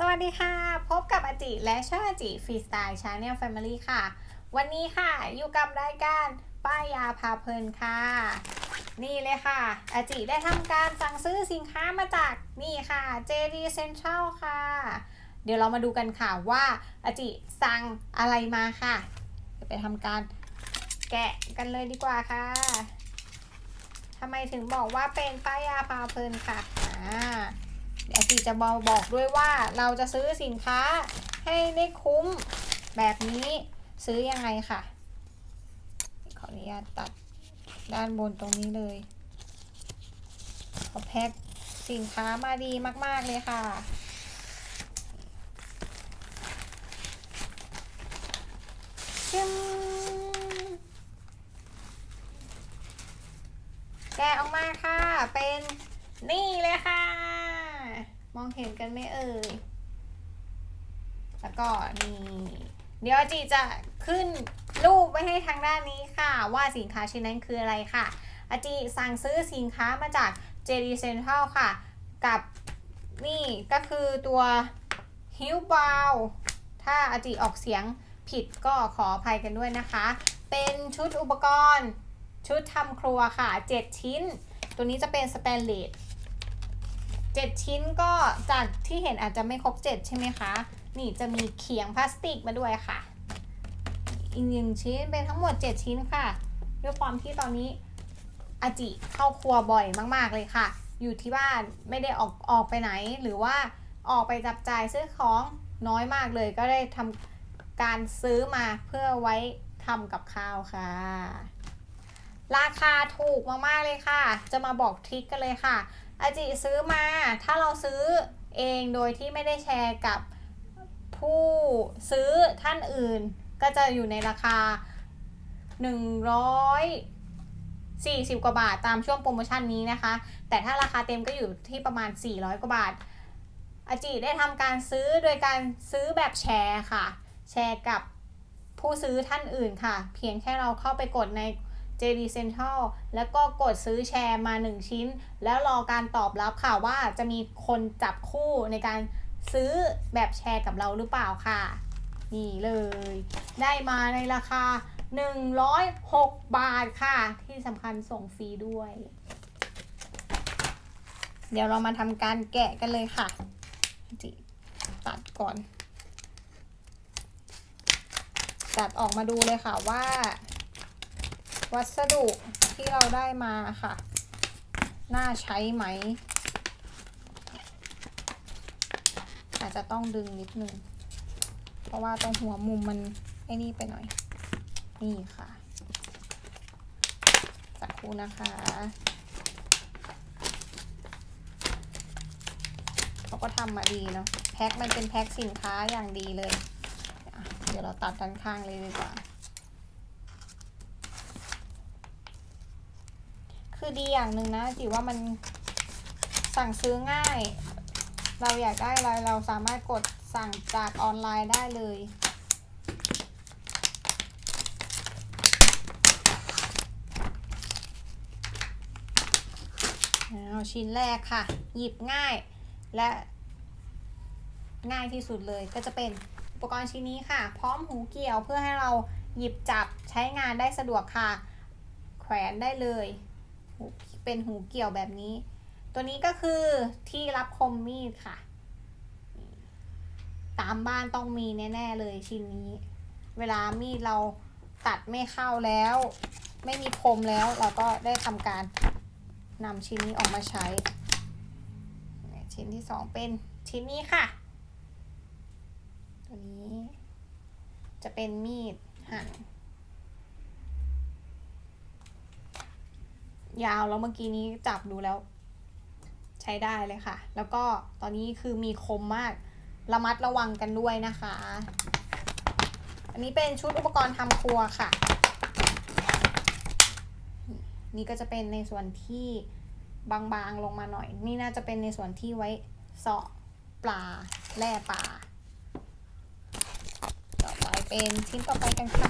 สวัสดีค่ะ พบกับอาจิและช่องอาจิฟรีสไตล์ชาแนลแฟมิลี่ค่ะ วันนี้ค่ะอยู่กับรายการป้ายยาพาเพลินค่ะ นี่เลยค่ะ อาจิได้ทำการสั่งซื้อสินค้ามาจากนี่ค่ะ JD Central ค่ะ เดี๋ยวเรามาดูกันค่ะว่าอาจิสั่งอะไรมาค่ะไปทำการแกะกันเลยดีกว่าค่ะทำไมถึงบอกว่าเป็นป้ายยาพาเพลินค่ะอ่า เดี๋ยวจีจะบอกบอกด้วยว่าเราจะซื้อสินค้าให้ได้คุ้มแบบนี้ซื้อยังไงค่ะ ขออนุญาตตัดด้านบนตรงนี้เลยเขาแพ็คสินค้ามาดีมาก ๆ เลยค่ะจึมแกะออกมาค่ะ เป็นนี่เลยค่ะ องเห็นกันไหมเอ่ย แล้วก็นี่ เดี๋ยวจีจะขึ้นรูปไว้ให้ทางด้านนี้ค่ะ ว่าสินค้าชิ้นนั้นคืออะไรค่ะ อาจีสั่งซื้อสินค้ามาจาก JD Central ค่ะ กับนี่ก็คือตัว h i l b o w ถ้าอาจีออกเสียงผิดก็ขออภัยกันด้วยนะคะ เป็นชุดอุปกรณ์ชุดทำครัวค่ะ 7 ชิ้น ตัวนี้จะเป็นสแตนเลส 7 ชิ้นก็จากที่เห็นอาจจะไม่ครบ 7 ใช่ไหมคะ นี่จะมีเขียงพลาสติกมาด้วยค่ะ อีกหนึ่งชิ้นเป็นทั้งหมด 7 ชิ้นค่ะ ด้วยความที่ตอนนี้อาจิเข้าครัวบ่อยมากๆเลยค่ะ อยู่ที่บ้านไม่ได้ออกออกไปไหน หรือว่าออกไปจับจ่ายซื้อของน้อยมากเลย ก็ได้ทำการซื้อมาเพื่อไว้ทำกับข้าวค่ะ ราคาถูกมากๆเลยค่ะ จะมาบอกทริคกันเลยค่ะ อาจิซื้อมาถ้าเราซื้อเองโดยที่ไม่ได้แชร์กับผู้ซื้อท่านอื่น ก็จะอยู่ในราคา 140 กว่าบาทตามช่วงโปรโมชั่นนี้นะคะ แต่ถ้าราคาเต็มก็อยู่ที่ประมาณ 400 กว่าบาท อาจิได้ทำการซื้อโดยการซื้อแบบแชร์ค่ะ แชร์กับผู้ซื้อท่านอื่นค่ะ เพียงแค่เราเข้าไปกดใน JD Central แล้วก็กดซื้อแชร์มา 1 ชิ้น แล้วรอการตอบรับค่ะว่าจะมีคนจับคู่ในการซื้อแบบแชร์กับเราหรือเปล่าค่ะ นี่เลย ได้มาในราคา 106 บาทค่ะ ที่สำคัญส่งฟรีด้วย เดี๋ยวเรามาทำการแกะกันเลยค่ะจิตัดก่อนตัดออกมาดูเลยค่ะว่า วัสดุที่เราได้มาค่ะ น่าใช้ไหม อาจจะต้องดึงนิดนึง เพราะว่าตรงหัวมุมมันไอ้นี่ไปหน่อย นี่ค่ะสักครู่นะคะเขาก็ทำมาดีเนาะแพ็คมันเป็นแพ็คสินค้าอย่างดีเลย เดี๋ยวเราตัดด้านข้างเลยดีกว่า คือดีอย่างหนึ่งนะจิว่ามันสั่งซื้อง่าย เราอยากได้อะไรเราสามารถกดสั่งจากออนไลน์ได้เลย เอาชิ้นแรกค่ะ หยิบง่ายและง่ายที่สุดเลยก็จะเป็นอุปกรณ์ชิ้นนี้ค่ะ พร้อมหูเกี่ยวเพื่อให้เราหยิบจับใช้งานได้สะดวกค่ะ แขวนได้เลย เป็นหูเกี่ยวแบบนี้ ตัวนี้ก็คือที่รับคมมีดค่ะ ตามบ้านต้องมีแน่ๆเลยชิ้นนี้ เวลามีดเราตัดไม่เข้าแล้ว ไม่มีคมแล้วเราก็ได้ทำการนำชิ้นนี้ออกมาใช้ ชิ้นที่สองเป็นชิ้นนี้ค่ะ ตัวนี้ จะเป็นมีดหั่น ยาวแล้วเมื่อกี้นี้จับดูแล้ว ใช้ได้เลยค่ะ แล้วก็ตอนนี้คือมีคมมาก ระมัดระวังกันด้วยนะคะ อันนี้เป็นชุดอุปกรณ์ทำครัวค่ะ นี่ก็จะเป็นในส่วนที่บางๆลงมาหน่อย นี่น่าจะเป็นในส่วนที่ไว้เสาะปลาแล่ปลา ต่อไปเป็นชิ้นต่อไปกันค่ะ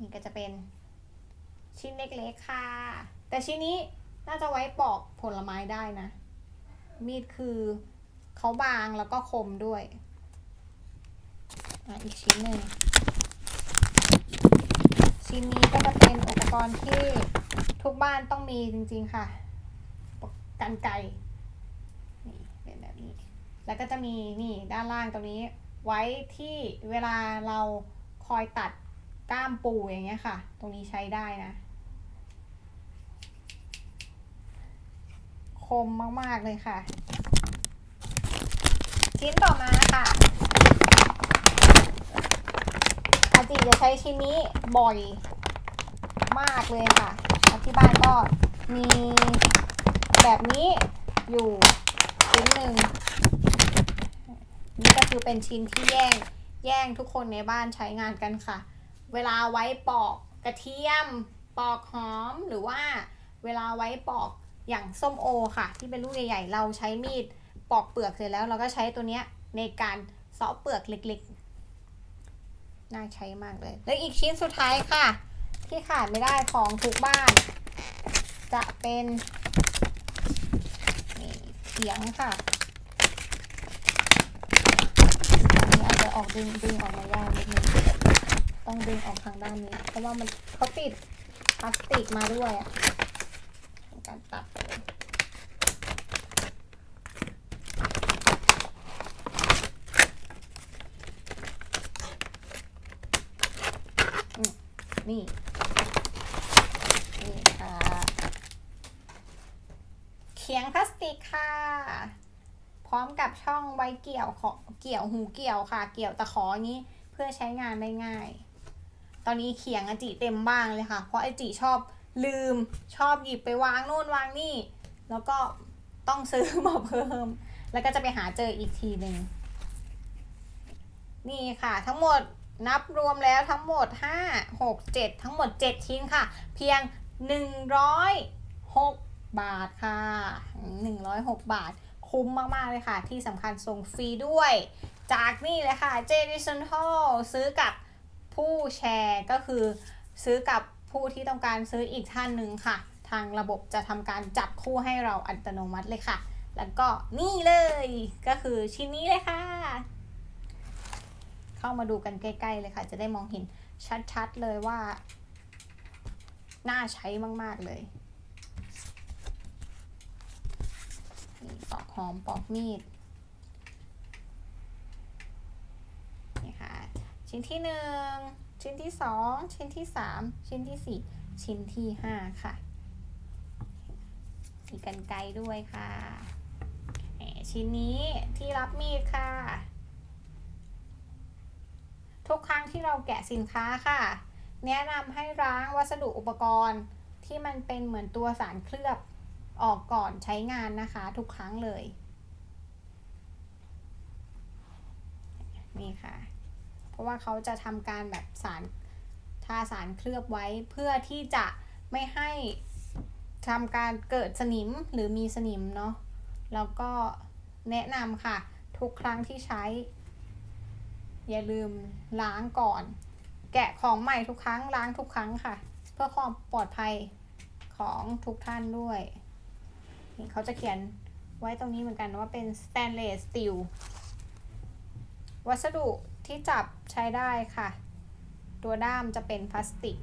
นี่ก็จะ เป็นชิ้นเล็กๆค่ะ แต่ชิ้นนี้น่าจะไว้ปอกผลไม้ได้นะ มีดคือเขาบางแล้วก็คมด้วยออีกชิ้นหนึ่ง ชิ้นนี้ก็จะเป็นอุปกรณ์ที่ทุกบ้านต้องมีจริงๆค่ะ กันไกนี่เป็นแบบนี้ แล้วก็จะมีนี่ด้านล่างตรงนี้ ไว้ที่เวลาเราคอยตัด ก้ามปูอย่างเงี้ยค่ะ ตรงนี้ใช้ได้นะ คมมากๆเลยค่ะ ชิ้นต่อมาค่ะอาจิจะใช้ชิ้นนี้บ่อยมากเลยค่ะ ที่บ้านก็มีแบบนี้อยู่ชิ้นหนึ่งนี่ก็คือเป็นชิ้นที่แย่งแย่งทุกคนในบ้านใช้งานกันค่ะ เวลาไว้ปอกกระเทียม ปอกหอมหรือว่าเวลาไว้ปอกอย่างส้มโอค่ะ ที่เป็นลูกใหญ่ๆ เราใช้มีดปอกเปลือกเสร็จแล้วเราก็ใช้ตัวเนี้ยในการเสาะเปลือกเล็กๆ น่าใช้มากเลย แล้วอีกชิ้นสุดท้ายค่ะ ที่ขาดไม่ได้ของทุกบ้าน จะเป็นนี่เขียงค่ะอันนี้อาจจะออกดึงดึงออกมายากนิดนึง ต้องดึงออกทางด้านนี้ เพราะว่ามันเขาติดพลาสติกมาด้วยอะการตัดเลยนี่ นี่ค่ะ เขียงพลาสติกค่ะ พร้อมกับช่องไว้เกี่ยวของเกี่ยวหูเกี่ยวค่ะ เกี่ยวตะขออย่างนี้เพื่อใช้งานได้ง่าย ตอนนี้เขียงอจิเต็มบ้างเลยค่ะ เพราะไอจิชอบลืมชอบหยิบไปวางโน่นวางนี่ แล้วก็ต้องซื้อมาเพิ่ม แล้วก็จะไปหาเจออีกทีหนึ่งนี่ค่ะ ทั้งหมดนับรวมแล้วทั้งหมด 5 6 7 ทั้งหมด 7 ชิ้นค่ะ เพียง 106 บาทค่ะ 106 บาท คุ้มมาก ๆ เลยค่ะ ที่สำคัญส่งฟรีด้วย จากนี่เลยค่ะ j d i s o n t a l ซื้อกับ ผู้แชร์ก็คือซื้อกับผู้ที่ต้องการซื้ออีกท่านหนึ่งค่ะ ทางระบบจะทำการจับคู่ให้เราอัตโนมัติเลยค่ะ แล้วก็นี่เลยก็คือชิ้นนี้เลยค่ะ เข้ามาดูกันใกล้ ๆ เลยค่ะ จะได้มองเห็นชัดๆเลยว่า น่าใช้มากๆเลยนี่ปอกหอมปอกมีด นี่ค่ะ ชิ้นที่หนึ่งชิ้นที่สองชิ้นที่สามชิ้นที่สี่ชิ้นที่ห้าค่ะ มีกันไกลด้วยค่ะ ชิ้นนี้ที่รับมีดค่ะ ทุกครั้งที่เราแกะสินค้าค่ะ แนะนำให้ล้างวัสดุอุปกรณ์ที่มันเป็นเหมือนตัวสารเคลือบออกก่อนใช้งานนะคะ ทุกครั้งเลย นี่ค่ะ เพราะว่าเขาจะทำการแบบสารทาสารเคลือบไว้เพื่อที่จะไม่ให้ทำการเกิดสนิมหรือมีสนิมเนาะแล้วก็แนะนำค่ะ ทุกครั้งที่ใช้ อย่าลืมล้างก่อน แกะของใหม่ทุกครั้งล้างทุกครั้งค่ะ เพื่อความปลอดภัยของทุกท่านด้วยนี่เขาจะเขียนไว้ตรงนี้เหมือนกันว่าเป็น stainless steel วัสดุ ที่จับใช้ได้ค่ะ ตัวด้ามจะเป็นพลาสติก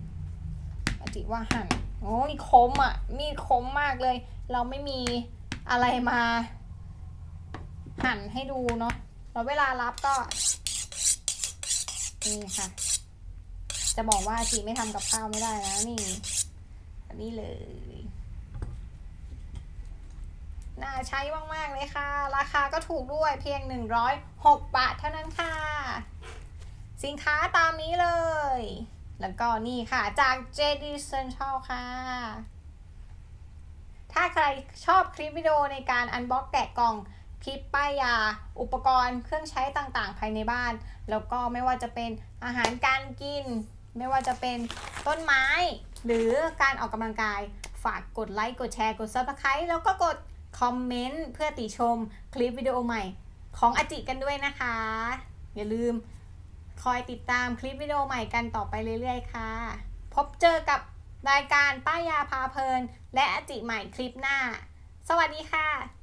ปฏิว่าหั่นโอ้ยคมอะ มีดคมมากเลย เราไม่มีอะไรมา หั่นให้ดูเนาะแล้วเวลารับก็ นี่ค่ะ จะบอกว่าจีไม่ทำกับข้าวไม่ได้นะนี่อันนี้เลย น่าใช้มาก ๆ เลยค่ะ ราคาก็ถูกด้วยเพียง 106 บาทเท่านั้นค่ะ สินค้าตามนี้เลย แล้วก็นี่ค่ะจาก JD Central ค่ะ ถ้าใครชอบคลิปวิดีโอในการอันบ็อกแกะกล่องคลิปป้ายยา อุปกรณ์เครื่องใช้ต่างๆ ภายในบ้าน แล้วก็ไม่ว่าจะเป็นอาหารการกิน ไม่ว่าจะเป็นต้นไม้ หรือการออกกำลังกาย ฝากกดไลค์ กดแชร์ กด Subscribe แล้วก็กด คอมเมนต์เพื่อติชมคลิปวิดีโอใหม่ของอาจิกันด้วยนะคะ อย่าลืมคอยติดตามคลิปวิดีโอใหม่กันต่อไปเรื่อยๆ ค่ะ พบเจอกับรายการป้ายยาพาเพลิน และอาจิใหม่คลิปหน้า สวัสดีค่ะ